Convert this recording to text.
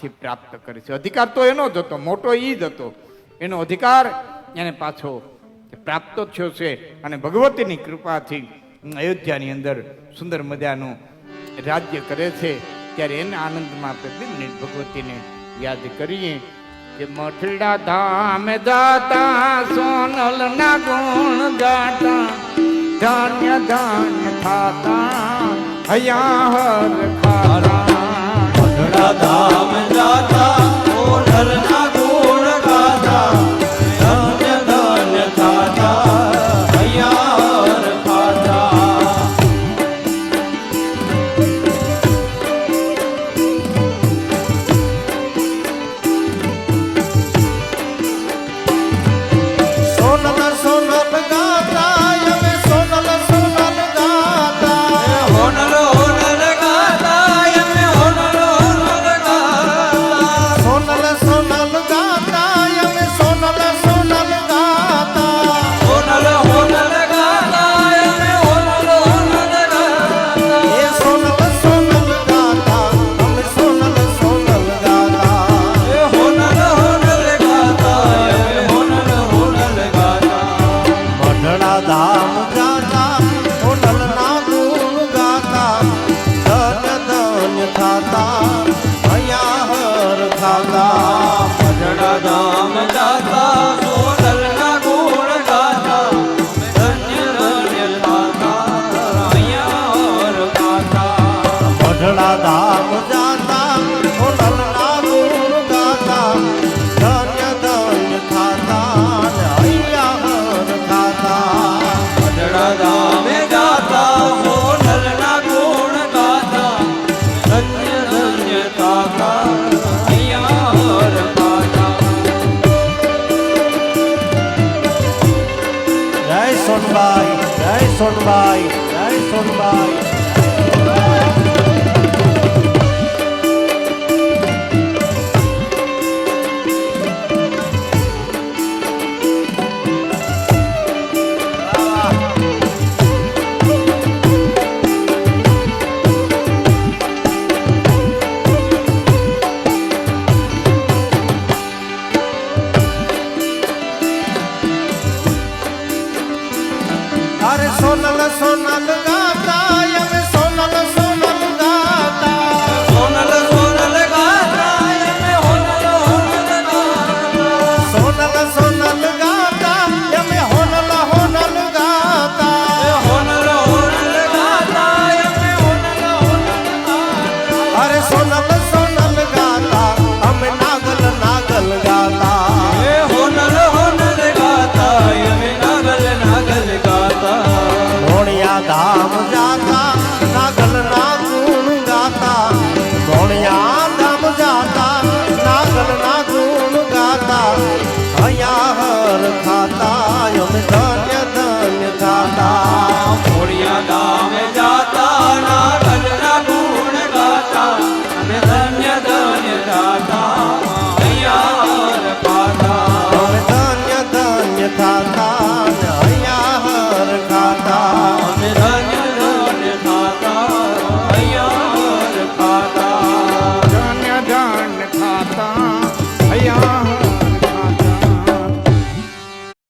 થી પ્રાપ્ત કરે છે. અધિકાર તો એનો જ હતો, મોટો એ જ હતો. એનો અધિકાર એને પાછો પ્રાપ્ત થયો છે અને ભગવતીની કૃપાથી અયોધ્યાની અંદર સુંદર મજાનું રાજ્ય કરે છે. ત્યારે એના આનંદમાં આપણે ભગવતીને યાદ કરીએ કે મઠડા ધામ જાતા, સોનલ ના ગુણ ગાતા, ધાન્ય ધાન્ય ખાતા હયા હર ખાતા મઢડા ધામ જાતા હોનલ ના ગુણ ગાતા ધન્ય ધન્ય ખાતા હૈયા હર ખાતા. મઢડા ધામે ગાતા હોનલ ના ગુણ ગાતા ધન્ય ધન્ય ખાતા જય જય સોનબાઈ જય સોનબાઈ. સોનલ સોનલ ગાતા দাম